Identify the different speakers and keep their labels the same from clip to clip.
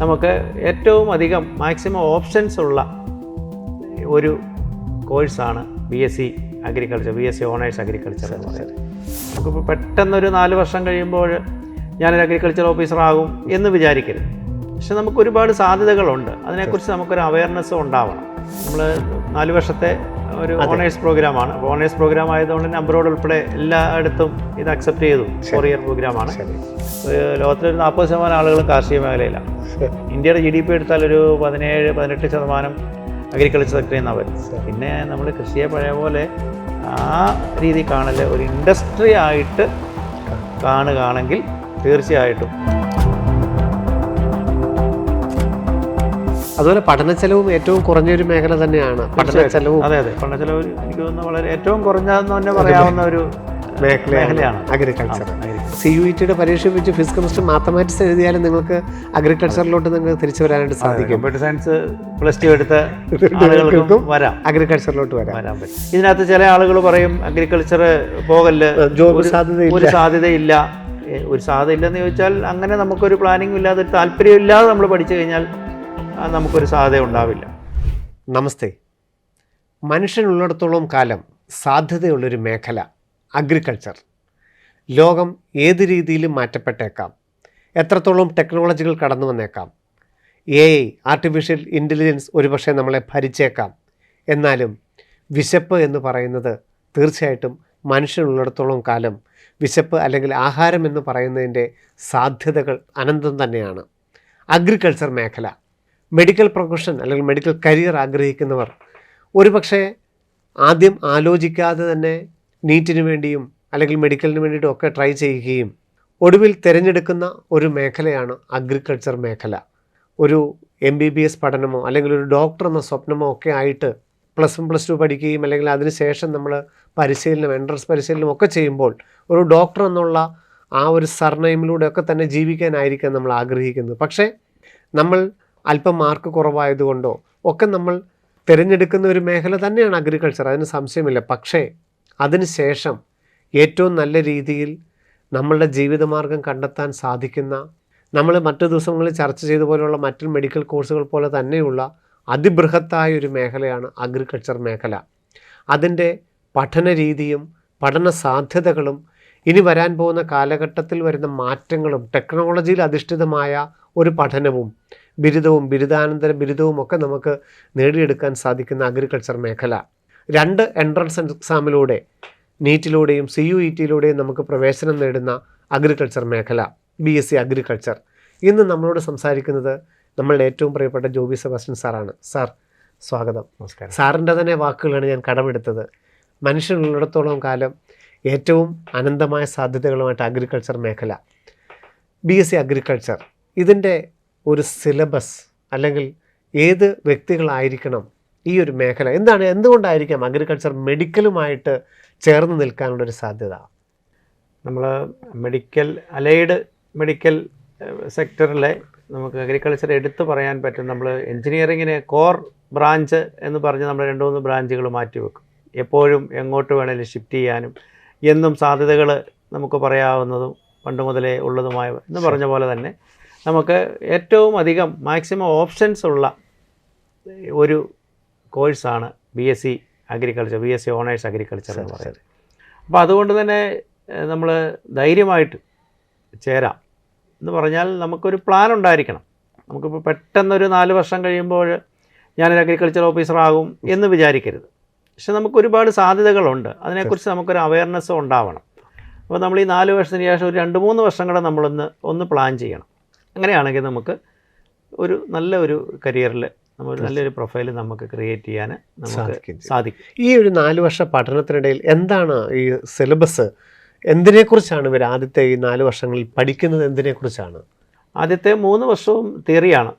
Speaker 1: നമുക്ക് ഏറ്റവും അധികം മാക്സിമം ഓപ്ഷൻസ് ഉള്ള ഒരു കോഴ്സാണ് B S C agriculture B S C honours agriculture എന്ന് പറയുന്നത്. നമുക്കിപ്പോൾ പെട്ടെന്നൊരു നാല് വർഷം കഴിയുമ്പോൾ ഞാനൊരു അഗ്രികൾച്ചർ ഓഫീസറാകും എന്ന് വിചാരിക്കരുത്. പക്ഷെ നമുക്ക് ഒരുപാട് സാധ്യതകളുണ്ട്. അതിനെക്കുറിച്ച് നമുക്കൊരു അവയർനെസ് ഉണ്ടാവണം. നമ്മൾ നാല് വർഷത്തെ ഒരു ഓണേഴ്സ് പ്രോഗ്രാം ആണ് ഓണേഴ്സ് പ്രോഗ്രാം ആയതുകൊണ്ട് തന്നെ അബ്രോഡ് ഉൾപ്പെടെ എല്ലായിടത്തും ഇത് അക്സെപ്റ്റ് ചെയ്തു. ഫോർ പ്രോഗ്രാം ആണ് ലോകത്തിലൊരു നാൽപ്പത് ശതമാനം ആളുകളും കാർഷിക മേഖലയിലാണ്. ഇന്ത്യയുടെ ജി ഡി പി എടുത്താൽ ഒരു പതിനേഴ് പതിനെട്ട് ശതമാനം അഗ്രികൾച്ചർ സെക്ടറിൽ നിന്നാണ് വരുന്നത് പിന്നെ നമ്മൾ കൃഷിയെ പഴയ പോലെ ആ രീതി കാണൽ ഒരു ഇൻഡസ്ട്രി ആയിട്ട് കാണുകയാണെങ്കിൽ തീർച്ചയായിട്ടും
Speaker 2: അതുപോലെ പഠന ചെലവും ഏറ്റവും കുറഞ്ഞ ഒരു മേഖല തന്നെയാണ്. പഠന ചെലവും
Speaker 1: അതെ അതെ. പഠന ചെലവ് എനിക്ക് തോന്നുന്നു വളരെ ഏറ്റവും കുറഞ്ഞതെന്ന് തന്നെ പറയാവുന്ന ഒരു മേഖലയാണ്.
Speaker 2: അഗ്രികൾച്ചർ. സി യു ടിയുടെ പരീക്ഷ വെച്ച് ഫിസിക്സ് കെമിസ്ട്രി മാത്തമാറ്റിക്സ് എഴുതിയാലും നിങ്ങൾക്ക് അഗ്രികൾച്ചറിലോട്ട് നിങ്ങൾക്ക് തിരിച്ചു വരാനായിട്ട് സാധിക്കും.
Speaker 1: കമ്പ്യൂട്ടർ സയൻസ് പ്ലസ് ടു എടുത്ത ആളുകൾക്കും വരാം.
Speaker 2: അഗ്രികൾച്ചറിലോട്ട് വരാം.
Speaker 1: വരാൻ പറ്റും ഇതിനകത്ത് ചില ആളുകൾ പറയും അഗ്രികൾച്ചർ പോകല്ല്
Speaker 2: ജോബ്
Speaker 1: ഒരു-
Speaker 2: സാധ്യതയില്ല.
Speaker 1: ഒരു സാധ്യതയില്ല. ഒരു സാധ്യത ഇല്ലെന്ന് ചോദിച്ചാൽ അങ്ങനെ നമുക്കൊരു പ്ലാനിങ് ഇല്ലാതെ താല്പര്യം ഇല്ലാതെ നമ്മൾ പഠിച്ചു കഴിഞ്ഞാൽ നമുക്കൊരു സാധ്യത ഉണ്ടാവില്ല.
Speaker 2: നമസ്തേ. മനുഷ്യനുള്ളിടത്തോളം കാലം സാധ്യതയുള്ളൊരു മേഖല അഗ്രികൾച്ചർ ലോകം ഏത് രീതിയിലും മാറ്റപ്പെട്ടേക്കാം. എത്രത്തോളം ടെക്നോളജികൾ കടന്നു വന്നേക്കാം. എ ഐ ആർട്ടിഫിഷ്യൽ ഇന്റലിജൻസ് ഒരുപക്ഷെ നമ്മളെ ഭരിച്ചേക്കാം. എന്നാലും വിശപ്പ് എന്ന് പറയുന്നത് തീർച്ചയായിട്ടും മനുഷ്യനുള്ളിടത്തോളം കാലം വിശപ്പ് അല്ലെങ്കിൽ ആഹാരം എന്ന് പറയുന്നതിന്റെ സാധ്യതകൾ അനന്തം തന്നെയാണ്. അഗ്രികൾച്ചർ മേഖല മെഡിക്കൽ പ്രൊഫഷൻ അല്ലെങ്കിൽ മെഡിക്കൽ കരിയർ ആഗ്രഹിക്കുന്നവർ ഒരുപക്ഷെ ആദ്യം ആലോചിക്കാതെ തന്നെ നീറ്റിന് വേണ്ടിയും അല്ലെങ്കിൽ മെഡിക്കലിന് വേണ്ടിയിട്ടും ഒക്കെ ട്രൈ ചെയ്യുകയും ഒടുവിൽ തിരഞ്ഞെടുക്കുന്ന ഒരു മേഖലയാണ് അഗ്രികൾച്ചർ മേഖല. ഒരു എം ബി ബി എസ് പഠനമോ അല്ലെങ്കിൽ ഒരു ഡോക്ടർ എന്ന സ്വപ്നമോ ഒക്കെ ആയിട്ട് പ്ലസ് വൺ പ്ലസ് ടു പഠിക്കുകയും അല്ലെങ്കിൽ അതിനുശേഷം നമ്മൾ പരിശീലനം എൻട്രൻസ് പരിശീലനം ഒക്കെ ചെയ്യുമ്പോൾ ഒരു ഡോക്ടർ എന്നുള്ള ആ ഒരു സർനെയിമിലൂടെ ഒക്കെ തന്നെ ജീവിക്കാനായിരിക്കാം നമ്മൾ ആഗ്രഹിക്കുന്നത് പക്ഷേ നമ്മൾ അല്പം മാർക്ക് കുറവായതുകൊണ്ടോ? ഒക്കെ നമ്മൾ തിരഞ്ഞെടുക്കുന്ന ഒരു മേഖല തന്നെയാണ് അഗ്രികൾച്ചർ അതിന് സംശയമില്ല. പക്ഷേ അതിനുശേഷം ഏറ്റവും നല്ല രീതിയിൽ നമ്മളുടെ ജീവിതമാർഗം കണ്ടെത്താൻ സാധിക്കുന്ന നമ്മൾ മറ്റു ദിവസങ്ങളിൽ ചർച്ച ചെയ്ത പോലെയുള്ള മറ്റു മെഡിക്കൽ കോഴ്സുകൾ പോലെ തന്നെയുള്ള അതിബൃഹത്തായ ഒരു മേഖലയാണ് അഗ്രികൾച്ചർ മേഖല. അതിന്റെ പഠന രീതിയും പഠന സാധ്യതകളും ഇനി വരാൻ പോകുന്ന കാലഘട്ടത്തിൽ വരുന്ന മാറ്റങ്ങളും ടെക്നോളജിയിൽ അധിഷ്ഠിതമായ ഒരു പഠനവും ബിരുദവും ബിരുദാനന്തര ബിരുദവും ഒക്കെ നമുക്ക് നേടിയെടുക്കാൻ സാധിക്കുന്ന അഗ്രികൾച്ചർ മേഖല. രണ്ട് എൻട്രൻസ് എക്സാമിലൂടെ നീറ്റിലൂടെയും സി യു ഇ ടിയിലൂടെയും നമുക്ക് പ്രവേശനം നേടുന്ന അഗ്രികൾച്ചർ മേഖല ബി എസ് സി അഗ്രികൾച്ചർ ഇന്ന് നമ്മളോട് സംസാരിക്കുന്നത് നമ്മളുടെ ഏറ്റവും പ്രിയപ്പെട്ട ജോബി സെബാസ്റ്റ്യൻ സാറാണ്. സാർ സ്വാഗതം.
Speaker 1: നമസ്കാരം.
Speaker 2: സാറിന്റെ തന്നെ വാക്കുകളാണ് ഞാൻ കടമെടുത്തത്. മനുഷ്യനുള്ളിടത്തോളം കാലം ഏറ്റവും അനന്തമായ സാധ്യതകളുമായിട്ട് അഗ്രികൾച്ചർ മേഖല ബി എസ് സി അഗ്രികൾച്ചർ ഇതിന്റെ ഒരു സിലബസ് അല്ലെങ്കിൽ ഏത് വ്യക്തികളായിരിക്കണം ഈ ഒരു മേഖല? എന്താണ്? എന്തുകൊണ്ടായിരിക്കാം അഗ്രികൾച്ചർ മെഡിക്കലുമായിട്ട് ചേർന്ന് നിൽക്കാനുള്ളൊരു സാധ്യത?
Speaker 1: നമ്മൾ മെഡിക്കൽ അലൈഡ് മെഡിക്കൽ സെക്ടറിലെ നമുക്ക് അഗ്രികൾച്ചർ എടുത്തു പറയാൻ പറ്റും. നമ്മൾ എൻജിനീയറിങ്ങിന് കോർ ബ്രാഞ്ച് എന്ന് പറഞ്ഞ് നമ്മൾ രണ്ട് മൂന്ന് ബ്രാഞ്ചുകൾ മാറ്റി വെക്കും എപ്പോഴും എങ്ങോട്ട് വേണേലും ഷിഫ്റ്റ് ചെയ്യാനും എന്നും സാധ്യതകൾ നമുക്ക് പറയാവുന്നതും പണ്ട് മുതലേ ഉള്ളതുമായ എന്ന് പറഞ്ഞ പോലെ തന്നെ നമുക്ക് ഏറ്റവും അധികം മാക്സിമം ഓപ്ഷൻസ് ഉള്ള ഒരു കോഴ്സാണ് B S C agriculture B S C honours agriculture എന്ന് പറയുന്നത്. അപ്പോൾ അതുകൊണ്ട് തന്നെ നമ്മൾ ധൈര്യമായിട്ട് ചേരാം. എന്ന് പറഞ്ഞാൽ നമുക്കൊരു പ്ലാൻ ഉണ്ടായിരിക്കണം. നമുക്കിപ്പോൾ പെട്ടെന്നൊരു നാല് വർഷം കഴിയുമ്പോൾ ഞാനൊരു അഗ്രികൾച്ചർ ഓഫീസറാകും എന്ന് വിചാരിക്കരുത്. പക്ഷെ നമുക്ക് ഒരുപാട് സാധ്യതകളുണ്ട്. അതിനെക്കുറിച്ച് നമുക്കൊരു അവയർനെസ് ഉണ്ടാവണം. അപ്പോൾ നമ്മൾ ഈ നാല് വർഷത്തിന് ശേഷം ഒരു രണ്ട് മൂന്ന് വർഷം കൂടെ നമ്മളൊന്ന് ഒന്ന് പ്ലാൻ ചെയ്യണം. അങ്ങനെയാണെങ്കിൽ നമുക്ക് ഒരു നല്ല ഒരു കരിയറിൽ നമ്മൾ നല്ലൊരു പ്രൊഫൈൽ നമുക്ക് ക്രിയേറ്റ് ചെയ്യാൻ നമുക്ക്
Speaker 2: സാധിക്കും. ഈ ഒരു നാല് വർഷ പഠനത്തിനിടയിൽ എന്താണ് ഈ സിലബസ് എന്തിനെക്കുറിച്ചാണ് ഇവർ ആദ്യത്തെ ഈ നാല് വർഷങ്ങളിൽ പഠിക്കുന്നത് എന്തിനെക്കുറിച്ചാണ്?
Speaker 1: ആദ്യത്തെ മൂന്ന് വർഷവും തിയറിയാണ്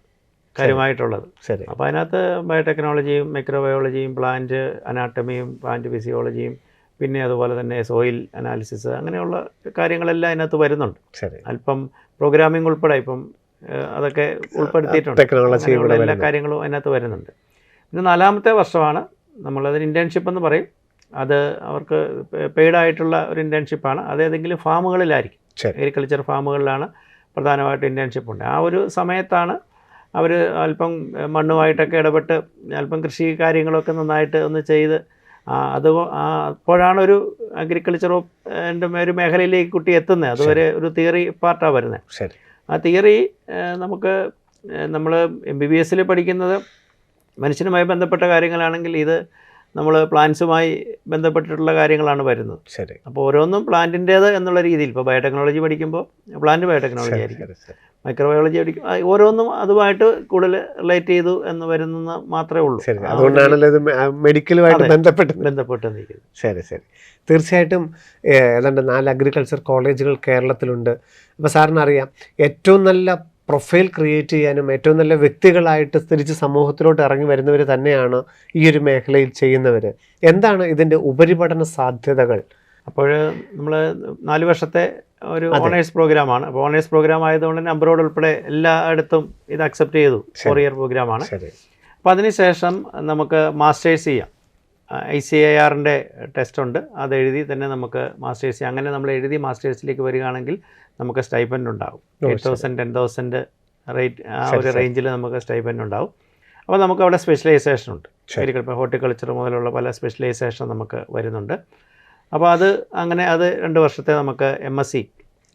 Speaker 1: കാര്യമായിട്ടുള്ളത്.
Speaker 2: ശരി.
Speaker 1: അപ്പോൾ അതിനകത്ത് ബയോടെക്നോളജിയും മൈക്രോബയോളജിയും പ്ലാന്റ് അനാട്ടമിയും പ്ലാന്റ് ഫിസിയോളജിയും പിന്നെ അതുപോലെ തന്നെ സോയിൽ അനാലിസിസ് അങ്ങനെയുള്ള കാര്യങ്ങളെല്ലാം അതിനകത്ത് വരുന്നുണ്ട്.
Speaker 2: ശരി.
Speaker 1: അല്പം പ്രോഗ്രാമിംഗ് ഉൾപ്പെടെ ഇപ്പം അതൊക്കെ ഉൾപ്പെടുത്തിയിട്ടുണ്ട്.
Speaker 2: ടെക്നോളജി
Speaker 1: അങ്ങനെയുള്ള എല്ലാ കാര്യങ്ങളും അതിനകത്ത് വരുന്നുണ്ട്. പിന്നെ നാലാമത്തെ വർഷമാണ് നമ്മളതിന് ഇന്റേൺഷിപ്പ് എന്ന് പറയും. അത് അവർക്ക് പെയ്ഡ് ആയിട്ടുള്ള ഒരു ഇന്റേൺഷിപ്പാണ് അത് ഏതെങ്കിലും ഫാമുകളിലായിരിക്കും. അഗ്രികൾച്ചർ ഫാമുകളിലാണ് പ്രധാനമായിട്ട് ഇന്റേൺഷിപ്പ് ഉണ്ട്. ആ ഒരു സമയത്താണ് അവർ അല്പം മണ്ണുമായിട്ടൊക്കെ ഇടപെട്ട് അല്പം കൃഷി കാര്യങ്ങളൊക്കെ നന്നായിട്ട് ഒന്ന് ചെയ്ത് അത് അപ്പോഴാണ് ഒരു അഗ്രികൾച്ചർ എന്റെ ഒരു മേഖലയിലേക്ക് കുട്ടി എത്തുന്നത് അതുവരെ ഒരു തിയറി പാർട്ടാണ് വരുന്നത്
Speaker 2: ശരി.
Speaker 1: ആ തിയറി നമുക്ക് നമ്മൾ എം ബി ബി എസിൽ പഠിക്കുന്നത് മനുഷ്യനുമായി ബന്ധപ്പെട്ട കാര്യങ്ങളാണെങ്കിൽ ഇത് നമ്മൾ പ്ലാന്റ്സുമായി ബന്ധപ്പെട്ടിട്ടുള്ള കാര്യങ്ങളാണ് വരുന്നത്.
Speaker 2: ശരി.
Speaker 1: അപ്പോൾ ഓരോന്നും പ്ലാന്റിന്റേത് എന്നുള്ള രീതിയിൽ. ഇപ്പോൾ ബയോടെക്നോളജി പഠിക്കുമ്പോൾ പ്ലാന്റ് ബയോടെക്നോളജി ആയിരിക്കും. മൈക്രോബയോളജി പഠിക്കും. ഓരോന്നും അതുമായിട്ട് കൂടുതൽ റിലേറ്റ് ചെയ്തു എന്ന് വരുന്ന മാത്രമേ ഉള്ളൂ.
Speaker 2: ശരി അതുകൊണ്ടാണല്ലോ ഇത് മെഡിക്കലുമായിട്ട് ബന്ധപ്പെട്ട്
Speaker 1: ബന്ധപ്പെട്ട്
Speaker 2: ശരി ശരി. തീർച്ചയായിട്ടും ഏതാണ്ട് നാല് അഗ്രികൾച്ചർ കോളേജുകൾ കേരളത്തിലുണ്ട്. അപ്പോൾ സാറിന് അറിയാം ഏറ്റവും നല്ല പ്രൊഫൈൽ ക്രിയേറ്റ് ചെയ്യാനും ഏറ്റവും നല്ല വ്യക്തികളായിട്ട് തിരിച്ച് സമൂഹത്തിലോട്ട് ഇറങ്ങി വരുന്നവർ തന്നെയാണ് ഈ ഒരു മേഖലയിൽ ചെയ്യുന്നവർ എന്താണ് ഇതിന്റെ ഉപരിപഠന സാധ്യതകൾ?
Speaker 1: അപ്പോൾ നമ്മൾ നാല് വർഷത്തെ ഒരു. ഓണേഴ്സ് പ്രോഗ്രാമാണ്. അപ്പോൾ ഓണേഴ്സ് പ്രോഗ്രാം ആയതുകൊണ്ട് തന്നെ അബ്രോഡ് ഉൾപ്പെടെ എല്ലായിടത്തും ഇത് അക്സെപ്റ്റ് ചെയ്തു ഫോർ ഇയർ പ്രോഗ്രാമാണ്. അപ്പോൾ അതിനുശേഷം നമുക്ക് മാസ്റ്റേഴ്സ് ചെയ്യാം. ഐ സി ഐ ആറിന്റെ ടെസ്റ്റ് ഉണ്ട് അത് എഴുതി തന്നെ നമുക്ക് മാസ്റ്റേഴ്സ് അങ്ങനെ നമ്മൾ എഴുതി മാസ്റ്റേഴ്സിലേക്ക് വരികയാണെങ്കിൽ നമുക്ക് സ്റ്റൈപ്പന്റ് ഉണ്ടാവും. Eight thousand ten thousand rate ആ ഒരു റേഞ്ചിൽ നമുക്ക് സ്റ്റൈപ്പന്റ് ഉണ്ടാവും. അപ്പോൾ നമുക്ക് അവിടെ സ്പെഷ്യലൈസേഷൻ ഉണ്ട്. ശരിക്കും ഹോർട്ടിക്കൾച്ചർ മുതലുള്ള പല സ്പെഷ്യലൈസേഷൻ നമുക്ക് വരുന്നുണ്ട്. അപ്പോൾ അത് അങ്ങനെ അത് രണ്ട് വർഷത്തെ നമുക്ക് എം എസ് സി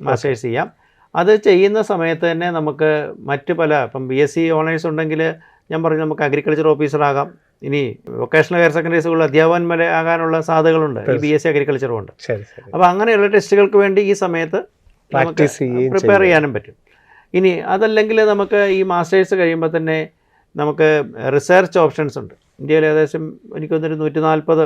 Speaker 1: മാസ്റ്റേഴ്സ് ചെയ്യാം. അത് ചെയ്യുന്ന സമയത്ത് തന്നെ നമുക്ക് മറ്റു പല ഇപ്പം ബി എസ് സി ഓണേഴ്സ് ഉണ്ടെങ്കിൽ ഞാൻ പറഞ്ഞു നമുക്ക് അഗ്രികൾച്ചർ ഓഫീസർ ആകാം. ഇനി വൊക്കേഷണൽ ഹയർ സെക്കൻഡറി സ്കൂളിൽ അധ്യാപകന്മാരെ ആകാനുള്ള സാധ്യതകളുണ്ട്. ഈ ബി എസ് സി അഗ്രികൾച്ചറും ഉണ്ട് അപ്പോൾ അങ്ങനെയുള്ള ടെസ്റ്റുകൾക്ക് വേണ്ടി ഈ സമയത്ത് പ്രിപ്പയർ ചെയ്യാനും പറ്റും. ഇനി അതല്ലെങ്കിൽ നമുക്ക് ഈ മാസ്റ്റേഴ്സ് കഴിയുമ്പോൾ തന്നെ നമുക്ക് റിസർച്ച് ഓപ്ഷൻസ് ഉണ്ട്. ഇന്ത്യയിൽ ഏകദേശം എനിക്ക് തോന്നുന്നൊരു നൂറ്റി നാൽപ്പത്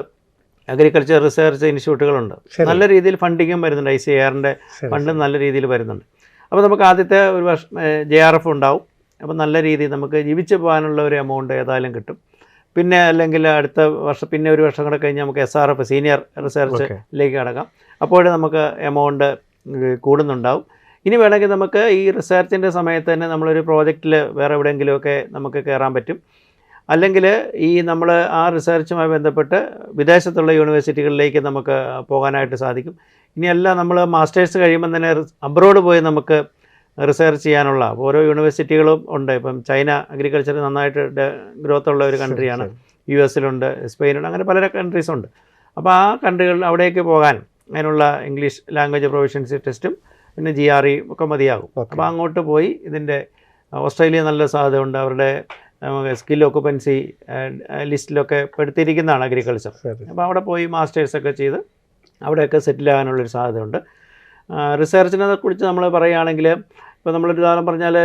Speaker 1: അഗ്രികൾച്ചർ റിസർച്ച് ഇൻസ്റ്റിറ്റ്യൂട്ടുകളുണ്ട്. നല്ല രീതിയിൽ ഫണ്ടിങ്ങും വരുന്നുണ്ട്. ഐ സി
Speaker 2: ആറിന്റെ
Speaker 1: ഫണ്ടും നല്ല രീതിയിൽ വരുന്നുണ്ട്. അപ്പോൾ നമുക്ക് ആദ്യത്തെ ഒരു വർഷം ജെ ആർ എഫ് ഉണ്ടാവും. അപ്പോൾ നല്ല രീതിയിൽ നമുക്ക് ജീവിച്ചു പോകാനുള്ള ഒരു എമൗണ്ട് ഏതായാലും കിട്ടും. പിന്നെ അല്ലെങ്കിൽ അടുത്ത വർഷം പിന്നെ ഒരു വർഷം കൂടെ കഴിഞ്ഞ് നമുക്ക് എസ് ആർ എഫ് സീനിയർ റിസർച്ചിലേക്ക് കടക്കാം. അപ്പോൾ നമുക്ക് എമൗണ്ട് കൂടുന്നുണ്ടാവും. ഇനി വേണമെങ്കിൽ നമുക്ക് ഈ റിസർച്ചിന്റെ സമയത്ത് തന്നെ നമ്മളൊരു പ്രോജക്റ്റിൽ വേറെ എവിടെയെങ്കിലുമൊക്കെ നമുക്ക് കയറാൻ പറ്റും. അല്ലെങ്കിൽ ഈ നമ്മൾ ആ റിസർച്ചുമായി ബന്ധപ്പെട്ട് വിദേശത്തുള്ള യൂണിവേഴ്സിറ്റികളിലേക്ക് നമുക്ക് പോകാനായിട്ട് സാധിക്കും. ഇനിയല്ല നമ്മൾ മാസ്റ്റേഴ്സ് കഴിയുമ്പോൾ തന്നെ അബ്രോഡ് പോയി നമുക്ക് റിസർച്ച് ചെയ്യാനുള്ള. ഓരോ യൂണിവേഴ്സിറ്റികളും ഉണ്ട്. ഇപ്പം ചൈന അഗ്രികൾച്ചർ നന്നായിട്ട് ഗ്രോത്ത് ഉള്ള ഒരു കൺട്രിയാണ് യു എസിലുണ്ട് സ്പെയിനുണ്ട് അങ്ങനെ പല കൺട്രീസ് ഉണ്ട്. അപ്പോൾ ആ കൺട്രികളിൽ അവിടേക്ക് പോകാൻ അതിനുള്ള ഇംഗ്ലീഷ് ലാംഗ്വേജ് പ്രൊഫഷൻസി ടെസ്റ്റും പിന്നെ ജി ആർ ഇ ഒക്കെ മതിയാകും. അപ്പോൾ അങ്ങോട്ട് പോയി ഇതിന്റെ ഓസ്ട്രേലിയ നല്ല സാധ്യതയുണ്ട്. അവരുടെ സ്കിൽ ഒക്കുപ്പൻസി ലിസ്റ്റിലൊക്കെ പെടുത്തിയിരിക്കുന്നതാണ് അഗ്രികൾച്ചർ അപ്പോൾ അവിടെ പോയി മാസ്റ്റേഴ്സൊക്കെ ചെയ്ത് അവിടെയൊക്കെ സെറ്റിൽ ആകാനുള്ളൊരു സാധ്യതയുണ്ട്. റിസർച്ചിനെ കുറിച്ച് നമ്മൾ പറയുകയാണെങ്കിൽ ഇപ്പോൾ നമ്മളൊരു ഉദാഹരണം പറഞ്ഞാൽ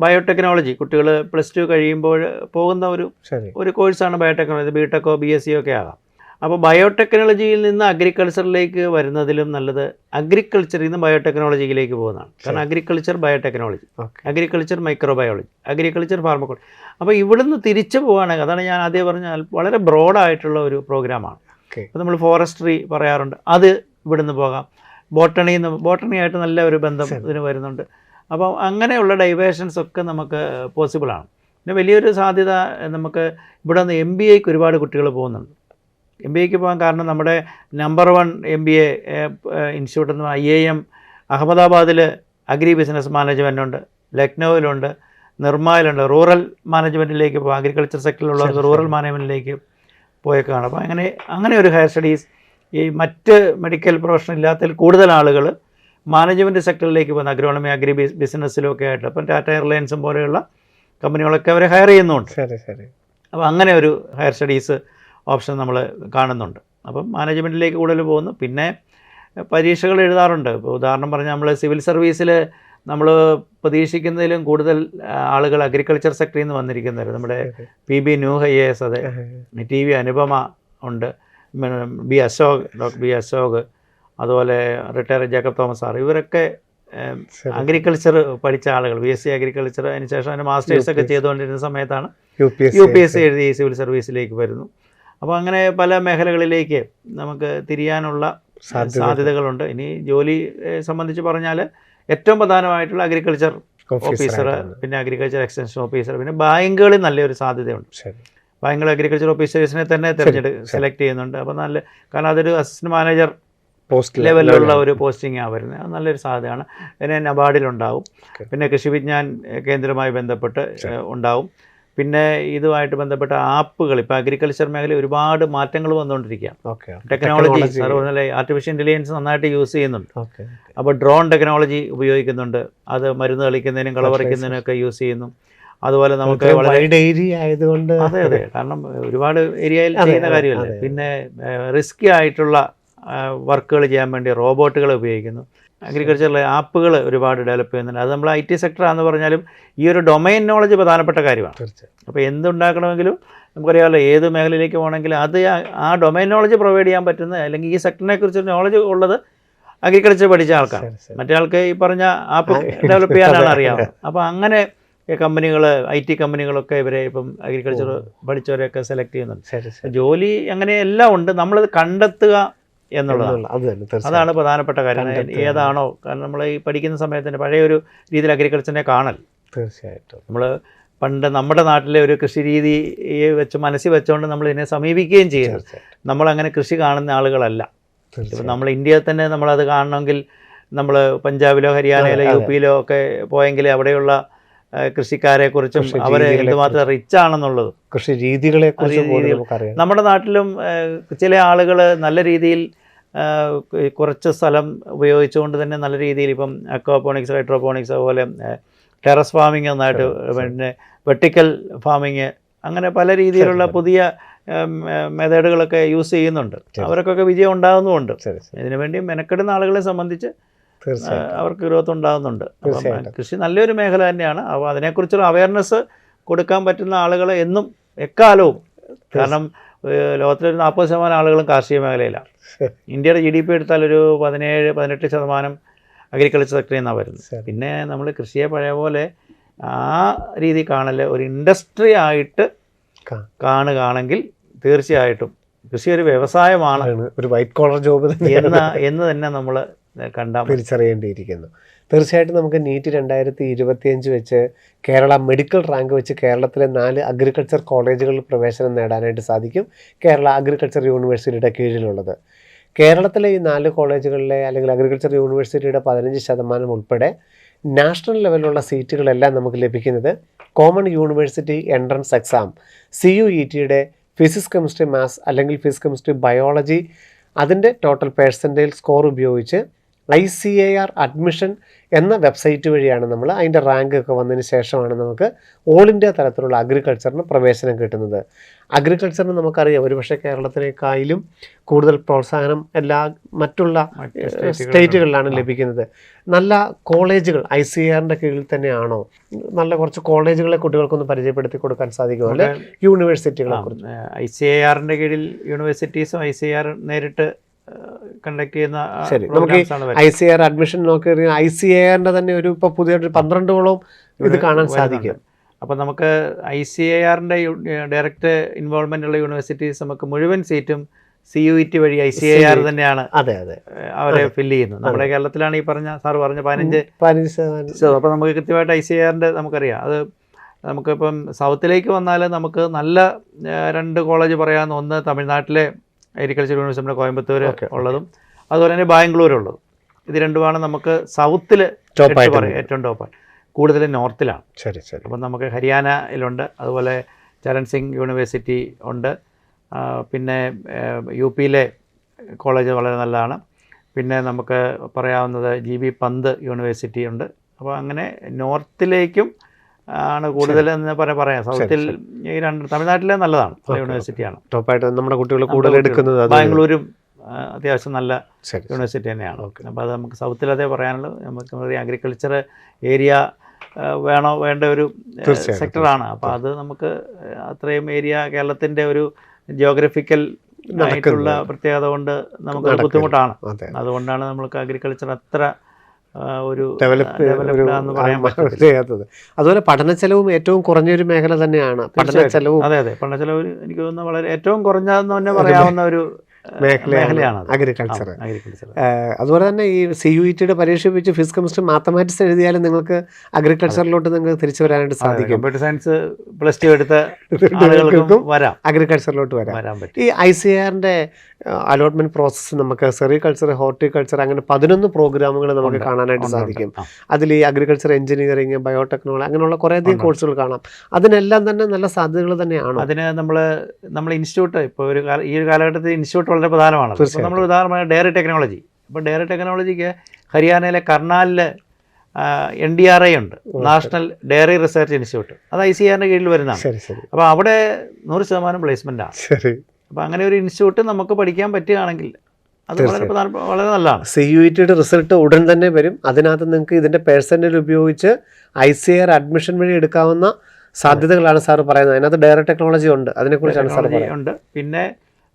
Speaker 1: ബയോടെക്നോളജി കുട്ടികൾ പ്ലസ് ടു കഴിയുമ്പോൾ പോകുന്ന ഒരു ഒരു കോഴ്സാണ് ബയോടെക്നോളജി ബിടെക്കോ ബി എസ് സിയോ ഒക്കെ ആകാം. അപ്പോൾ ബയോടെക്നോളജിയിൽ നിന്ന് അഗ്രികൾച്ചറിലേക്ക് വരുന്നതിലും നല്ലത് അഗ്രികൾച്ചറിൽ നിന്ന് ബയോടെക്നോളജിയിലേക്ക് പോകുന്നതാണ്. കാരണം agriculture biotechnology agriculture microbiology agriculture pharmacology അപ്പോൾ ഇവിടുന്ന് തിരിച്ചു പോവുകയാണെങ്കിൽ അതാണ് ഞാൻ ആദ്യം പറഞ്ഞാൽ വളരെ ബ്രോഡായിട്ടുള്ള ഒരു പ്രോഗ്രാമാണ് അപ്പോൾ നമ്മൾ ഫോറസ്ട്രി പറയാറുണ്ട്. അത് ഇവിടുന്ന് പോകാം. ബോട്ടണിന്ന് ബോട്ടണിയായിട്ട് ബോട്ടണി നല്ല ഒരു ബന്ധം. ഇതിന് വരുന്നുണ്ട്. അപ്പോൾ അങ്ങനെയുള്ള ഡൈവേഷൻസ് ഒക്കെ നമുക്ക് പോസിബിളാണ് പിന്നെ വലിയൊരു സാധ്യത നമുക്ക് ഇവിടെ നിന്ന് എം ബി എക്ക് ഒരുപാട് കുട്ടികൾ പോകുന്നുണ്ട്. എം ബി എക്ക് പോകാൻ കാരണം നമ്മുടെ number one M B A institute എന്ന് ഐ എ എം അഹമ്മദാബാദിൽ അഗ്രി ബിസിനസ് മാനേജ്മെന്റ് ഉണ്ട് ലക്നൗവിലുണ്ട് നിർമ്മയിലുണ്ട് റൂറൽ മാനേജ്മെന്റിലേക്ക് പോകാം അഗ്രികൾച്ചർ
Speaker 2: സെക്ടറിലുള്ള
Speaker 1: റൂറൽ. മാനേജ്മെന്റിലേക്ക് പോയേക്കാണ്. അപ്പോൾ അങ്ങനെ അങ്ങനെ ഒരു ഹയർ സ്റ്റഡീസ് ഈ മറ്റ് മെഡിക്കൽ പ്രൊഫഷൻ ഇല്ലാത്തതിൽ കൂടുതൽ ആളുകൾ മാനേജ്മെന്റ് സെക്ടറിലേക്ക് പോകുന്ന അഗ്രോണമി അഗ്രി ബിസിനസ്സിലൊക്കെ ആയിട്ട്. അപ്പം ടാറ്റ എയർലൈൻസും പോലെയുള്ള കമ്പനികളൊക്കെ അവരെ ഹയർ ചെയ്യുന്നുണ്ട്.
Speaker 2: ശരി ശരി.
Speaker 1: അപ്പോൾ അങ്ങനെ ഒരു ഹയർ സ്റ്റഡീസ് ഓപ്ഷൻ നമ്മൾ കാണുന്നുണ്ട്. അപ്പം മാനേജ്മെന്റിലേക്ക് കൂടുതൽ പോകുന്നു. പിന്നെ പരീക്ഷകൾ എഴുതാറുണ്ട്. ഇപ്പോൾ ഉദാഹരണം പറഞ്ഞാൽ നമ്മൾ സിവിൽ സർവീസിൽ നമ്മൾ പ്രതീക്ഷിക്കുന്നതിലും കൂടുതൽ ആളുകൾ അഗ്രികൾച്ചർ സെക്ടറിൽ നിന്ന് വന്നിരിക്കുന്നവർ നമ്മുടെ. P B Nooh I S അതെ. ടി വി അനുപമ ഉണ്ട്. B Ashok doctor B Ashok അതുപോലെ റിട്ടയർ ജേക്കബ് തോമസ് സാർ ഇവരൊക്കെ അഗ്രികൾച്ചർ പഠിച്ച ആളുകൾ. ബി എസ് സി അഗ്രികൾച്ചർ അതിന് ശേഷം അതിന് മാസ്റ്റേഴ്സ് ഒക്കെ ചെയ്തുകൊണ്ടിരുന്ന സമയത്താണ്
Speaker 2: യു പി എസ്
Speaker 1: സി എഴുതി സിവിൽ സർവീസിലേക്ക് വരുന്നു. അപ്പോൾ അങ്ങനെ പല മേഖലകളിലേക്ക് നമുക്ക് തിരിയാനുള്ള സാധ്യതകളുണ്ട്. ഇനി ജോലി സംബന്ധിച്ച് പറഞ്ഞാൽ ഏറ്റവും പ്രധാനമായിട്ടുള്ള അഗ്രികൾച്ചർ ഓഫീസർ പിന്നെ അഗ്രികൾച്ചർ എക്സ്റ്റൻഷൻ ഓഫീസർ പിന്നെ ബാങ്കുകളിൽ നല്ലൊരു സാധ്യതയുണ്ട്. ബാങ്കുകൾ അഗ്രികൾച്ചർ ഓഫീസേഴ്സിനെ തന്നെ
Speaker 2: തിരഞ്ഞെടുക്കുക
Speaker 1: സെലക്ട് ചെയ്യുന്നുണ്ട്. അപ്പോൾ നല്ല കാരണം അതൊരു അസിസ്റ്റന്റ് മാനേജർ
Speaker 2: പോസ്റ്റ്
Speaker 1: ലെവലിലുള്ള ഒരു പോസ്റ്റിംഗാണ് വരുന്നത് അത് നല്ലൊരു സാധ്യതയാണ്. പിന്നെ നബാർഡിലുണ്ടാവും. പിന്നെ കൃഷി വിജ്ഞാൻ കേന്ദ്രമായി ബന്ധപ്പെട്ട് ഉണ്ടാവും. പിന്നെ ഇതുമായിട്ട് ബന്ധപ്പെട്ട ആപ്പുകൾ ഇപ്പോൾ അഗ്രികൾച്ചർ മേഖലയിൽ ഒരുപാട് മാറ്റങ്ങൾ വന്നുകൊണ്ടിരിക്കുക ടെക്നോളജി സാർ പറഞ്ഞാൽ ആർട്ടിഫിഷ്യൽ ഇന്റലിജൻസ് നന്നായിട്ട് യൂസ് ചെയ്യുന്നുണ്ട്. അപ്പോൾ ഡ്രോൺ ടെക്നോളജി ഉപയോഗിക്കുന്നുണ്ട്. അത് മരുന്ന് കളിക്കുന്നതിനും കളവറിക്കുന്നതിനും ഒക്കെ യൂസ് ചെയ്യുന്നു. അതുപോലെ നമുക്ക് വളരെ
Speaker 2: ഏരിയ ആയതുകൊണ്ട്
Speaker 1: അതെ അതെ. കാരണം ഒരുപാട് ഏരിയയിൽ ചെയ്യുന്ന കാര്യമല്ലേ. പിന്നെ റിസ്കി ആയിട്ടുള്ള വർക്കുകൾ ചെയ്യാൻ വേണ്ടി റോബോട്ടുകൾ ഉപയോഗിക്കുന്നു. അഗ്രികൾച്ചറിലെ ആപ്പുകൾ ഒരുപാട് ഡെവലപ്പ് ചെയ്യുന്നുണ്ട്. അത് നമ്മൾ ഐ ടി സെക്ടർ ആണെന്ന് പറഞ്ഞാലും ഈ ഒരു ഡൊമൈൻ നോളജ് പ്രധാനപ്പെട്ട കാര്യമാണ്. അപ്പോൾ എന്തുണ്ടാക്കണമെങ്കിലും നമുക്കറിയാമല്ലോ ഏത് മേഖലയിലേക്ക് പോകണമെങ്കിലും അത് ആ- ഡൊമൈൻ നോളജ് പ്രൊവൈഡ് ചെയ്യാൻ പറ്റുന്ന അല്ലെങ്കിൽ ഈ സെക്ടറിനെ കുറിച്ച് നോളജ് ഉള്ളത് അഗ്രികൾച്ചർ പഠിച്ച ആൾക്കാർ. മറ്റേ ആൾക്ക് ഈ പറഞ്ഞ ആപ്പ് ഡെവലപ്പ് ചെയ്യാനാണ്
Speaker 2: അറിയാം
Speaker 1: അറിയാവുന്നത്. അപ്പോൾ അങ്ങനെ കമ്പനികൾ ഐ ടി കമ്പനികളൊക്കെ ഇവരെ ഇപ്പം അഗ്രികൾച്ചർ പഠിച്ചവരെയൊക്കെ സെലക്ട് ചെയ്യുന്നുണ്ട്. ജോലി അങ്ങനെ എല്ലാം ഉണ്ട്. നമ്മളത് കണ്ടെത്തുക എന്നുള്ളതാണ്. അതാണ് പ്രധാനപ്പെട്ട കാര്യം. ഏതാണോ കാരണം നമ്മൾ ഈ പഠിക്കുന്ന സമയത്തിന് പഴയ ഒരു രീതിയിൽ അഗ്രികൾച്ചറിനെ കാണൽ.
Speaker 2: തീർച്ചയായിട്ടും.
Speaker 1: നമ്മൾ പണ്ട് നമ്മുടെ നാട്ടിലെ ഒരു കൃഷി രീതിയെ വെച്ച് മനസ്സിൽ വെച്ചുകൊണ്ട് നമ്മൾ ഇതിനെ സമീപിക്കുകയും ചെയ്യുന്നത്
Speaker 2: തീർച്ചയായിട്ടും.
Speaker 1: നമ്മളങ്ങനെ കൃഷി കാണുന്ന ആളുകളല്ല. ഇപ്പം നമ്മൾ ഇന്ത്യയിൽ തന്നെ നമ്മളത് കാണണമെങ്കിൽ നമ്മൾ പഞ്ചാബിലോ ഹരിയാനയിലോ യു പിയിലോ ഒക്കെ പോയെങ്കിൽ അവിടെയുള്ള
Speaker 2: കൃഷിക്കാരെ
Speaker 1: കുറിച്ചും
Speaker 2: അവരെ
Speaker 1: എന്തുമാത്രം റിച്ച് ആണെന്നുള്ളത്.
Speaker 2: കൃഷി രീതികളെ
Speaker 1: നമ്മുടെ നാട്ടിലും ചില ആളുകൾ നല്ല രീതിയിൽ കുറച്ച് സ്ഥലം ഉപയോഗിച്ചുകൊണ്ട് തന്നെ നല്ല രീതിയിൽ ഇപ്പം അക്വാപോണിക്സ് ഹൈഡ്രോപോണിക്സ് അതുപോലെ ടെറസ് ഫാമിംഗ്
Speaker 2: ശരി.
Speaker 1: പിന്നെ വെർട്ടിക്കൽ ഫാമിങ് അങ്ങനെ പല രീതിയിലുള്ള പുതിയ മെത്തേഡുകളൊക്കെ യൂസ് ചെയ്യുന്നുണ്ട്. അവർക്കൊക്കെ വിജയം ഉണ്ടാകുന്നുമുണ്ട്.
Speaker 2: ഇതിനുവേണ്ടി ശരി.
Speaker 1: ഇതിനു വേണ്ടി മെനക്കെടുന്ന ആളുകളെ സംബന്ധിച്ച് അവർക്ക് ഗ്രോത്ത് ഉണ്ടാകുന്നുണ്ട്. കൃഷി നല്ലൊരു മേഖല തന്നെയാണ്. അപ്പോൾ അതിനെക്കുറിച്ചുള്ള അവയർനെസ് കൊടുക്കാൻ പറ്റുന്ന ആളുകൾ എന്നും എക്കാലവും. കാരണം ലോകത്തിലൊരു നാൽപ്പത് ശതമാനം ആളുകളും കാർഷിക മേഖലയിലാണ്. ഇന്ത്യയുടെ ജി ഡി പി എടുത്താൽ ഒരു പതിനേഴ് പതിനെട്ട് ശതമാനം അഗ്രികൾച്ചർ സെക്ടറിൽ നിന്നാണ് വരുന്നത്. പിന്നെ നമ്മൾ കൃഷിയെ പഴയ പോലെ ആ രീതി കാണൽ ഒരു ഇൻഡസ്ട്രി ആയിട്ട് കാണുകയാണെങ്കിൽ തീർച്ചയായിട്ടും കൃഷി ഒരു വ്യവസായമാണ്.
Speaker 2: ഒരു വൈറ്റ് കോളർ ജോബ്
Speaker 1: എന്ന് തന്നെ നമ്മൾ കണ്ടാൽ.
Speaker 2: തിരിച്ചറിയേണ്ടിയിരിക്കുന്നു. തീർച്ചയായിട്ടും നമുക്ക് നീറ്റ് രണ്ടായിരത്തി ഇരുപത്തിയഞ്ച് വെച്ച് കേരള മെഡിക്കൽ റാങ്ക് വെച്ച് കേരളത്തിലെ നാല് അഗ്രികൾച്ചർ കോളേജുകളിൽ പ്രവേശനം നേടാനായിട്ട് സാധിക്കും. കേരള അഗ്രികൾച്ചർ യൂണിവേഴ്സിറ്റിയുടെ കീഴിലുള്ളത്. കേരളത്തിലെ ഈ നാല് കോളേജുകളിലെ അല്ലെങ്കിൽ അഗ്രികൾച്ചർ യൂണിവേഴ്സിറ്റിയുടെ പതിനഞ്ച് ശതമാനം ഉൾപ്പെടെ നാഷണൽ ലെവലിലുള്ള സീറ്റുകളെല്ലാം നമുക്ക് ലഭിക്കുന്നത് common university entrance exam C U E ടിയുടെ ഫിസിക്സ് കെമിസ്ട്രി മാത്സ് അല്ലെങ്കിൽ ഫിസിക്സ് കെമിസ്ട്രി ബയോളജി അതിന്റെ ടോട്ടൽ പേഴ്സന്റേജ് സ്കോർ ഉപയോഗിച്ച് I C A R admission എന്ന വെബ്സൈറ്റ് വഴിയാണ് നമ്മൾ അതിന്റെ റാങ്ക് ഒക്കെ വന്നതിന് ശേഷമാണ് നമുക്ക് ഓൾ ഇന്ത്യ തലത്തിലുള്ള അഗ്രികൾച്ചറിന് പ്രവേശനം കിട്ടുന്നത്. അഗ്രികൾച്ചറിന് നമുക്കറിയാം ഒരുപക്ഷെ കേരളത്തിനേക്കാളും കൂടുതൽ പ്രോത്സാഹനം എല്ലാ മറ്റുള്ള
Speaker 1: മറ്റ്
Speaker 2: സ്റ്റേറ്റുകളിലാണ്. ലഭിക്കുന്നത്. നല്ല കോളേജുകൾ ഐ സി ആറിന്റെ കീഴിൽ തന്നെയാണോ? നല്ല കുറച്ച് കോളേജുകളെ കുട്ടികൾക്കൊന്ന് പരിചയപ്പെടുത്തി കൊടുക്കാൻ സാധിക്കുമോ? അല്ലെ യൂണിവേഴ്സിറ്റികളെ
Speaker 1: ഐ സി എ ആറിന്റെ കീഴിൽ യൂണിവേഴ്സിറ്റീസും ഐ സി ആർ നേരിട്ട് കണ്ടക്ട് ചെയ്യുന്ന
Speaker 2: ശരി. നമുക്ക് ഐ സി ആർ അഡ്മിഷൻ നോക്കി ഐ സി ആറിന്റെ തന്നെ ഒരു ഇപ്പോൾ പുതിയൊരു പന്ത്രണ്ടോളം ഇത് കാണാൻ സാധിക്കും.
Speaker 1: അപ്പോൾ നമുക്ക് ഐ സി എ ആറിന്റെ ഡയറക്റ്റ് ഇൻവോൾവ്മെന്റ് ഉള്ള യൂണിവേഴ്സിറ്റീസ് നമുക്ക് മുഴുവൻ സീറ്റും സി യു ഇ ടി വഴി ഐ സി എ ആർ തന്നെയാണ്
Speaker 2: അതെ അതെ.
Speaker 1: അവരെ ഫില്ല് ചെയ്യുന്നത്. നമ്മുടെ കേരളത്തിലാണ് ഈ പറഞ്ഞ സാർ പറഞ്ഞ പതിനഞ്ച്
Speaker 2: പതിനഞ്ച്.
Speaker 1: അപ്പോൾ നമുക്ക് കൃത്യമായിട്ട് ഐ സി എ ആറിന്റെ നമുക്കറിയാം. അത് നമുക്കിപ്പം സൗത്തിലേക്ക് വന്നാൽ നമുക്ക് നല്ല രണ്ട് കോളേജ് പറയാമെന്ന് ഒന്ന് തമിഴ്നാട്ടിലെ അഗ്രികൾച്ചർ യൂണിവേഴ്സിറ്റിയുടെ കോയമ്പത്തൂർ. ഉള്ളതും അതുപോലെ തന്നെ ബാംഗ്ലൂർ ഉള്ളതും. ഇത് രണ്ടുമാണ് നമുക്ക് സൗത്തിൽ ഏറ്റവും ടോപ്പ് കൂടുതൽ നോർത്തിലാണ്.
Speaker 2: ശരി ശരി.
Speaker 1: അപ്പം നമുക്ക് ഹരിയാനയിലുണ്ട് അതുപോലെ ചരൺ സിംഗ് യൂണിവേഴ്സിറ്റി ഉണ്ട്. പിന്നെ യു പിയിലെ കോളേജ് വളരെ നല്ലതാണ്. പിന്നെ നമുക്ക് പറയാവുന്നത് ജി ബി പന്ത് യൂണിവേഴ്സിറ്റി ഉണ്ട്. അപ്പോൾ അങ്ങനെ നോർത്തിലേക്കും ആണ് കൂടുതൽ എന്ന് പറയാം പറയാം. സൗത്തിൽ ഈ രണ്ട് തമിഴ്നാട്ടിലെ നല്ലതാണ്. യൂണിവേഴ്സിറ്റിയാണ്
Speaker 2: ടോപ്പായിട്ട് നമ്മുടെ കുട്ടികൾ കൂടുതൽ എടുക്കുന്നത് അത്
Speaker 1: ബാംഗ്ലൂരും അത്യാവശ്യം നല്ല യൂണിവേഴ്സിറ്റി തന്നെയാണ്.
Speaker 2: ഓക്കെ.
Speaker 1: അപ്പോൾ അത് നമുക്ക് സൗത്തിലതേ പറയാനുള്ളൂ നമുക്ക് അഗ്രികൾച്ചർ ഏരിയ വേണോ വേണ്ട ഒരു സെക്ടറാണ് അപ്പോൾ അത് നമുക്ക് അത്രയും ഏരിയ കേരളത്തിന്റെ ഒരു ജിയോഗ്രഫിക്കൽ ആയിട്ടുള്ള
Speaker 2: നടക്കുന്നത്.
Speaker 1: പ്രത്യേകത കൊണ്ട് നമുക്ക്. ബുദ്ധിമുട്ടാണ്. അതുകൊണ്ടാണ് നമ്മൾക്ക് അഗ്രികൾച്ചർ അത്ര ഒരു
Speaker 2: ഡെവലപ്പ് ചെയ്യാത്തത്. അതുപോലെ പഠന ചെലവും ഏറ്റവും കുറഞ്ഞൊരു മേഖല തന്നെയാണ്. പഠന ചെലവും
Speaker 1: അതെ അതെ. പഠന ചെലവ് എനിക്ക് തോന്നുന്നു വളരെ ഏറ്റവും കുറഞ്ഞതെന്ന് തന്നെ പറയാവുന്ന ഒരു
Speaker 2: മേഖലയാണ് അഗ്രികൾച്ചർ
Speaker 1: അഗ്രികൾച്ചർ
Speaker 2: അതുപോലെ തന്നെ ഈ സി യു ഇ ടിയുടെ പരീക്ഷ വെച്ച് ഫിസിക്സ് കെമിസ്ട്രി മാത്തമാറ്റിക്സ് എഴുതിയാലും നിങ്ങൾക്ക് അഗ്രികൾച്ചറിലോട്ട് നിങ്ങൾക്ക് തിരിച്ചു വരാനായിട്ട് സാധിക്കും.
Speaker 1: കമ്പ്യൂട്ടർ സയൻസ് പ്ലസ് ടു എടുത്ത വരാം.
Speaker 2: അഗ്രികൾച്ചറിലോട്ട് വരാം.
Speaker 1: വരാൻ പറ്റും.
Speaker 2: ഈ ഐ സി ആറിന്റെ അലോട്ട്മെന്റ് പ്രോസസ്സ് നമുക്ക് സെറികൾച്ചർ ഹോർട്ടിക്കൾച്ചർ അങ്ങനെ പതിനൊന്ന് പ്രോഗ്രാമുകൾ നമുക്ക് കാണാനായിട്ട്. സാധിക്കും. അതിൽ ഈ അഗ്രികൾച്ചർ എഞ്ചിനീയറിംഗ് ബയോടെക്നോളജി അങ്ങനെയുള്ള കുറേയധികം. കോഴ്സുകൾ കാണാം. അതിനെല്ലാം തന്നെ നല്ല സാധ്യതകൾ തന്നെയാണ്?
Speaker 1: അതിന് നമ്മൾ നമ്മൾ ഇൻസ്റ്റിറ്റ്യൂട്ട് ഇപ്പോൾ ഒരു ഈ ഒരു കാലഘട്ടത്തിൽ ഇൻസ്റ്റിറ്റ്യൂട്ട് വളരെ പ്രധാനമാണ്. നമ്മൾ ഉദാഹരണമായ ഡയറി ടെക്നോളജി ഇപ്പോൾ ഡയറി ടെക്നോളജിക്ക് ഹരിയാനയിലെ കർണാലിൽ എൻ ഡി ആർ ഐ ഉണ്ട്. നാഷണൽ ഡയറി റിസർച്ച് ഇൻസ്റ്റിറ്റ്യൂട്ട് അത് ഐ സി ആറിന്റെ കീഴിൽ വരുന്നതാണ്. അപ്പോൾ അവിടെ നൂറ് ശതമാനം പ്ലേസ്മെന്റാണ്
Speaker 2: ശരി.
Speaker 1: അപ്പോൾ അങ്ങനെ ഒരു ഇൻസ്റ്റിറ്റ്യൂട്ട് നമുക്ക് പഠിക്കാൻ പറ്റുകയാണെങ്കിൽ അത് വളരെ പ്രധാന വളരെ നല്ലതാണ്.
Speaker 2: സി യു ടിയുടെ റിസൾട്ട് ഉടൻ തന്നെ വരും. അതിനകത്ത് നിങ്ങൾക്ക് ഇതിന്റെ പേഴ്സന്റേജ് ഉപയോഗിച്ച് ഐ സി ആർ അഡ്മിഷൻ വഴി എടുക്കാവുന്ന സാധ്യതകളാണ് സാർ പറയുന്നത്. അതിനകത്ത് ഡയറക്ട് ടെക്നോളജി ഉണ്ട്. അതിനെക്കുറിച്ചാണ് സാർ
Speaker 1: ഉണ്ട്. പിന്നെ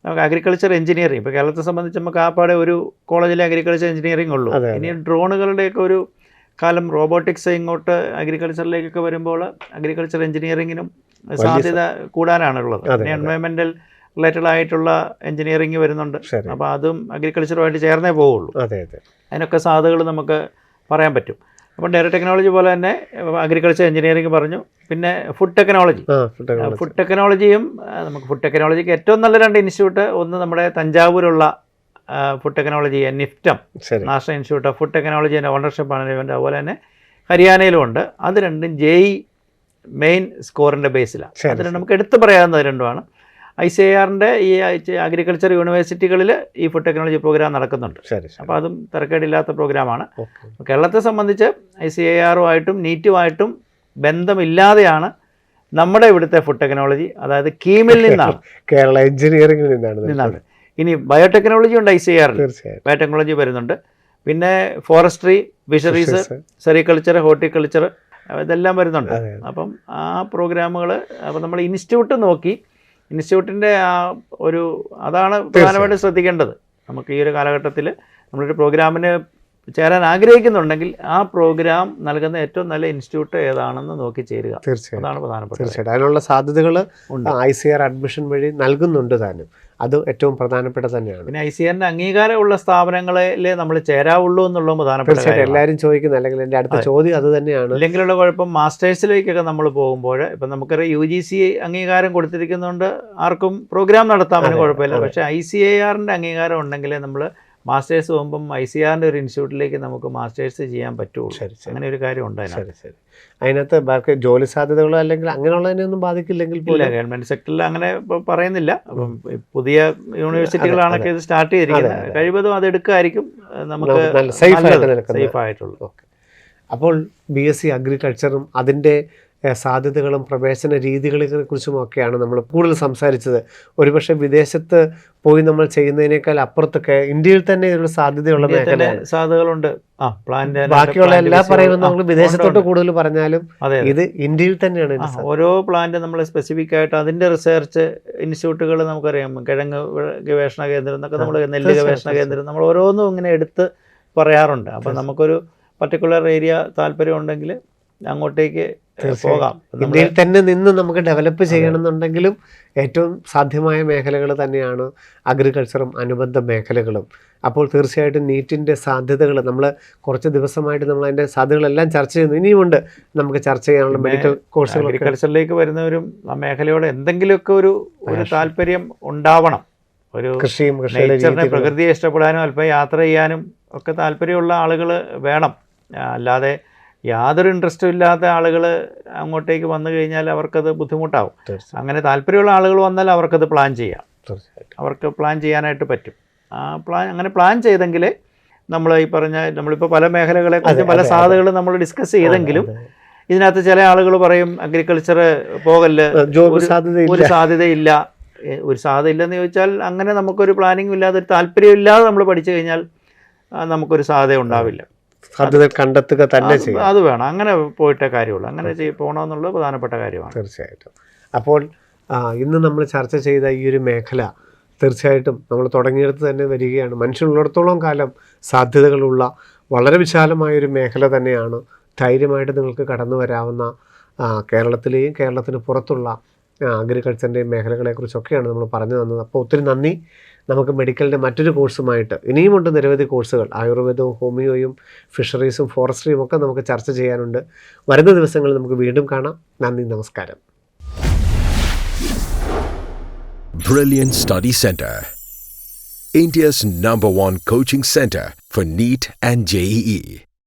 Speaker 1: നമുക്ക് അഗ്രികൾച്ചർ എഞ്ചിനീയറിംഗ് ഇപ്പോൾ കേരളത്തെ സംബന്ധിച്ച് നമുക്ക് ആപ്പാടെ ഒരു കോളേജിലെ അഗ്രികൾച്ചർ എഞ്ചിനീയറിംഗ് ഉള്ളൂ. ഇനി ഡ്രോണുകളുടെയൊക്കെ ഒരു കാലം റോബോട്ടിക്സ് ഇങ്ങോട്ട് അഗ്രികൾച്ചറിലേക്കൊക്കെ വരുമ്പോൾ അഗ്രികൾച്ചർ എഞ്ചിനീയറിങ്ങിനും സാധ്യത കൂടാനാണുള്ളത്. എൻവയോൺമെന്റൽ റിലേറ്റഡ് ആയിട്ടുള്ള എഞ്ചിനീയറിംഗ് വരുന്നുണ്ട്. അപ്പോൾ അതും അഗ്രികൾച്ചറുമായിട്ട് ചേർന്നേ പോവുള്ളൂ.
Speaker 2: അതെ അതെ.
Speaker 1: അതിനൊക്കെ സാധ്യതകൾ നമുക്ക് പറയാൻ പറ്റും. അപ്പം ഡയറി ടെക്നോളജി പോലെ തന്നെ അഗ്രികൾച്ചർ എഞ്ചിനീയറിംഗ് പറഞ്ഞു. പിന്നെ ഫുഡ് ടെക്നോളജി
Speaker 2: ഫുഡ്
Speaker 1: ടെക്നോളജിയും നമുക്ക് ഫുഡ് ടെക്നോളജിക്ക് ഏറ്റവും നല്ല രണ്ട് ഇൻസ്റ്റിറ്റ്യൂട്ട് ഒന്ന് നമ്മുടെ തഞ്ചാവൂരുള്ള food technology NIFTEM national institute of food technology ടെക്നോളജിന്റെ ഓണർഷിപ്പാണ് ഇവന്റെ അതുപോലെ തന്നെ ഹരിയാനയിലും ഉണ്ട്. അത് രണ്ടും ജെഇ മെയിൻ സ്കോറിന്റെ ബേസിലാണ് അത് രണ്ടും നമുക്ക് എടുത്തു പറയാവുന്നത് രണ്ടുമാണ് ഐ സി ഐ ആറിന്റെ ഈ അഗ്രികൾച്ചർ യൂണിവേഴ്സിറ്റികളിൽ ഈ ഫുഡ് ടെക്നോളജി പ്രോഗ്രാം നടക്കുന്നുണ്ട്.
Speaker 2: ശരി
Speaker 1: അപ്പോൾ അതും തിരക്കേടില്ലാത്ത പ്രോഗ്രാമാണ് കേരളത്തെ സംബന്ധിച്ച് ഐ സി ഐ ആറുമായിട്ടും നീറ്റുമായിട്ടും ബന്ധമില്ലാതെയാണ് നമ്മുടെ ഇവിടുത്തെ ഫുഡ് ടെക്നോളജി അതായത് കീമിൽ നിന്നാണ്.
Speaker 2: കേരള എഞ്ചിനീയറിംഗിൽ നിന്നാണ്
Speaker 1: നിന്നാണ്. ഇനി ബയോടെക്നോളജി ഉണ്ട് ഐ സി ആറിൽ. ബയോടെക്നോളജി വരുന്നുണ്ട്. പിന്നെ ഫോറസ്ട്രി ഫിഷറീസ്. സെറികൾച്ചർ ഹോർട്ടിക്കൾച്ചർ ഇതെല്ലാം വരുന്നുണ്ട്. അപ്പം ആ പ്രോഗ്രാമുകൾ അപ്പം നമ്മൾ ഇൻസ്റ്റിറ്റ്യൂട്ട് നോക്കി ഇൻസ്റ്റിറ്റ്യൂട്ടിന്റെ ആ ഒരു അതാണ് പ്രധാനമായിട്ടും ശ്രദ്ധിക്കേണ്ടത്. നമുക്ക് ഈ ഒരു കാലഘട്ടത്തിൽ നമ്മളൊരു പ്രോഗ്രാമിന് ചേരാൻ ആഗ്രഹിക്കുന്നുണ്ടെങ്കിൽ ആ പ്രോഗ്രാം നൽകുന്ന ഏറ്റവും നല്ല ഇൻസ്റ്റിറ്റ്യൂട്ട് ഏതാണെന്ന് നോക്കി ചേരുക.
Speaker 2: തീർച്ചയായും.
Speaker 1: അതാണ് പ്രധാനപ്പെട്ടത്
Speaker 2: തീർച്ചയായിട്ടും. അതിനുള്ള സാധ്യതകൾ
Speaker 1: ഉണ്ട്.
Speaker 2: ഐ സി ആർ അഡ്മിഷൻ വഴി നൽകുന്നുണ്ട് താനും. അത് ഏറ്റവും പ്രധാനപ്പെട്ട തന്നെയാണ്.
Speaker 1: പിന്നെ ഐ സി ആറിന്റെ അംഗീകാരമുള്ള സ്ഥാപനങ്ങളിലേ നമ്മൾ ചേരാവുള്ളൂ എന്നുള്ള പ്രധാനപ്പെട്ട
Speaker 2: തീർച്ചയായിട്ടും എല്ലാവരും ചോദിക്കുന്നത് അല്ലെങ്കിൽ എന്റെ അടുത്ത ചോദ്യം അത് തന്നെയാണ്.
Speaker 1: ഇല്ലെങ്കിലുള്ള കുഴപ്പം മാസ്റ്റേഴ്സിലേക്കൊക്കെ നമ്മൾ പോകുമ്പോൾ ഇപ്പം നമുക്കറിയാം യു ജി സി അംഗീകാരം കൊടുത്തിരിക്കുന്നതുകൊണ്ട് ആർക്കും പ്രോഗ്രാം
Speaker 2: നടത്താമെന്ന്
Speaker 1: കുഴപ്പമില്ല. പക്ഷേ ഐ സി എ ആറിന്റെ അംഗീകാരം ഉണ്ടെങ്കിലേ നമ്മൾ മാസ്റ്റേഴ്സ് പോകുമ്പം ഐ സി ആറിന്റെ ഒരു ഇൻസ്റ്റിറ്റ്യൂട്ടിലേക്ക് നമുക്ക് മാസ്റ്റേഴ്സ് ചെയ്യാൻ പറ്റുള്ളൂ.
Speaker 2: ശരി
Speaker 1: അങ്ങനെ ഒരു കാര്യം ഉണ്ട് അതിനകത്ത്.
Speaker 2: ശരി ശരി. അതിനകത്ത് ബാക്കി ജോലി സാധ്യതകളോ അല്ലെങ്കിൽ അങ്ങനെയുള്ളതിനൊന്നും ബാധിക്കില്ലെങ്കിൽ
Speaker 1: ഇല്ല
Speaker 2: പോലും
Speaker 1: ഗവൺമെന്റ് സെക്ടറിൽ അങ്ങനെ പറയുന്നില്ല. അപ്പം പുതിയ യൂണിവേഴ്സിറ്റികളാണൊക്കെ ഇത് സ്റ്റാർട്ട് ചെയ്തിരിക്കുന്നത്. കഴിവതും അത് എടുക്കായിരിക്കും ഏഹ് നമുക്ക്. സേഫ് ആയിട്ടുള്ളൂ.
Speaker 2: ഓക്കെ. അപ്പോൾ ബി എസ് സി അഗ്രികൾച്ചറും അതിന്റെ സാധ്യതകളും പ്രവേശന രീതികളെ കുറിച്ചും ഒക്കെയാണ് നമ്മൾ കൂടുതൽ സംസാരിച്ചത്. ഒരുപക്ഷെ വിദേശത്ത് പോയി നമ്മൾ ചെയ്യുന്നതിനേക്കാൾ അപ്പുറത്തൊക്കെ ഇന്ത്യയിൽ തന്നെ ഇതിനുള്ള സാധ്യതയുള്ള
Speaker 1: സാധ്യതകളുണ്ട്.
Speaker 2: ബാക്കിയുള്ള എല്ലാ പറയുമ്പോൾ നമ്മൾ വിദേശത്തോട്ട് കൂടുതൽ പറഞ്ഞാലും ഇത് ഇന്ത്യയിൽ തന്നെയാണ്.
Speaker 1: ഓരോ പ്ലാന്റ് നമ്മൾ സ്പെസിഫിക് ആയിട്ട് അതിന്റെ റിസർച്ച് ഇൻസ്റ്റിറ്റ്യൂട്ടുകൾ നമുക്കറിയാം. കിഴങ്ങ് ഗവേഷണ കേന്ദ്രം എന്നൊക്കെ നമ്മൾ നെല്ല് ഗവേഷണ കേന്ദ്രം നമ്മൾ ഓരോന്നും ഇങ്ങനെ എടുത്ത് പറയാറുണ്ട്. അപ്പം നമുക്കൊരു പർട്ടിക്കുലർ ഏരിയ താല്പര്യം ഉണ്ടെങ്കിൽ അങ്ങോട്ടേക്ക്. പോകാം.
Speaker 2: ഇന്ത്യയിൽ തന്നെ നിന്ന് നമുക്ക് ഡെവലപ്പ് ചെയ്യണമെന്നുണ്ടെങ്കിലും ഏറ്റവും സാധ്യമായ മേഖലകൾ തന്നെയാണ് അഗ്രികൾച്ചറും അനുബന്ധ മേഖലകളും. അപ്പോൾ തീർച്ചയായിട്ടും നീറ്റിന്റെ സാധ്യതകൾ നമ്മൾ കുറച്ച് ദിവസമായിട്ട് നമ്മൾ അതിന്റെ സാധ്യതകളെല്ലാം ചർച്ച ചെയ്യുന്നു. ഇനിയുമുണ്ട് നമുക്ക് ചർച്ച ചെയ്യാനുള്ള മെഡിക്കൽ കോഴ്സുകൾ
Speaker 1: അഗ്രികൾച്ചറിലേക്ക് വരുന്നവരും ആ മേഖലയോട് എന്തെങ്കിലുമൊക്കെ ഒരു ഒരു. താല്പര്യം ഉണ്ടാവണം. ഒരു
Speaker 2: കൃഷിയും
Speaker 1: നേച്ചറിനെ പ്രകൃതിയെ ഇഷ്ടപ്പെടാനും അല്പം യാത്ര ചെയ്യാനും ഒക്കെ താല്പര്യമുള്ള ആളുകൾ വേണം. അല്ലാതെ യാതൊരു ഇൻട്രസ്റ്റും ഇല്ലാത്ത ആളുകൾ അങ്ങോട്ടേക്ക് വന്നു കഴിഞ്ഞാൽ അവർക്കത് ബുദ്ധിമുട്ടാവും. അങ്ങനെ താല്പര്യമുള്ള ആളുകൾ വന്നാൽ അവർക്കത് പ്ലാൻ ചെയ്യാം. അവർക്ക് പ്ലാൻ ചെയ്യാനായിട്ട് പറ്റും. ആ പ്ലാൻ അങ്ങനെ പ്ലാൻ ചെയ്തെങ്കിൽ നമ്മൾ ഈ പറഞ്ഞ നമ്മളിപ്പോൾ പല മേഖലകളെ കുറിച്ച് പല സാധ്യതകൾ നമ്മൾ ഡിസ്കസ് ചെയ്തെങ്കിലും ഇതിനകത്ത് ചില ആളുകൾ പറയും അഗ്രികൾച്ചർ പോകല്ല്
Speaker 2: ജോബ്
Speaker 1: ഒരു-
Speaker 2: സാധ്യതയില്ല.
Speaker 1: ഒരു സാധ്യതയില്ല. ഒരു സാധ്യത ഇല്ലെന്ന് ചോദിച്ചാൽ അങ്ങനെ നമുക്കൊരു പ്ലാനിങ് ഇല്ലാതെ ഒരു താല്പര്യം ഇല്ലാതെ നമ്മൾ പഠിച്ചു കഴിഞ്ഞാൽ നമുക്കൊരു സാധ്യത ഉണ്ടാവില്ല.
Speaker 2: സാധ്യത കണ്ടെത്തുക തന്നെ ചെയ്യും.
Speaker 1: അത് വേണം. അങ്ങനെ പോയിട്ടേ കാര്യമുള്ളൂ. അങ്ങനെ പോകണമെന്നുള്ളത് പ്രധാനപ്പെട്ട കാര്യമാണ്.
Speaker 2: തീർച്ചയായിട്ടും. അപ്പോൾ ഇന്ന് നമ്മൾ ചർച്ച ചെയ്ത ഈ ഒരു മേഖല തീർച്ചയായിട്ടും നമ്മൾ തുടങ്ങിയെടുത്ത് തന്നെ വരികയാണ്. മനുഷ്യനുള്ളിടത്തോളം കാലം സാധ്യതകളുള്ള വളരെ വിശാലമായൊരു മേഖല തന്നെയാണ് ധൈര്യമായിട്ട് നിങ്ങൾക്ക് കടന്നു വരാവുന്ന കേരളത്തിലെയും കേരളത്തിന് പുറത്തുള്ള അഗ്രികൾച്ചറിന്റെയും മേഖലകളെക്കുറിച്ചൊക്കെയാണ് നമ്മൾ പറഞ്ഞു തന്നത്. അപ്പോൾ ഒത്തിരി നന്ദി. നമുക്ക് മെഡിക്കലിന്റെ മറ്റൊരു കോഴ്സുമായിട്ട് ഇനിയുമുണ്ട് നിരവധി കോഴ്സുകൾ ആയുർവേദവും ഹോമിയോയും ഫിഷറീസും ഫോറസ്ട്രിയും ഒക്കെ നമുക്ക് ചർച്ച ചെയ്യാനുണ്ട് വരുന്ന ദിവസങ്ങളിൽ നമുക്ക് വീണ്ടും കാണാം നന്ദി നമസ്കാരം
Speaker 3: Brilliant Study Center. India's number one coaching center for NEET and JEE.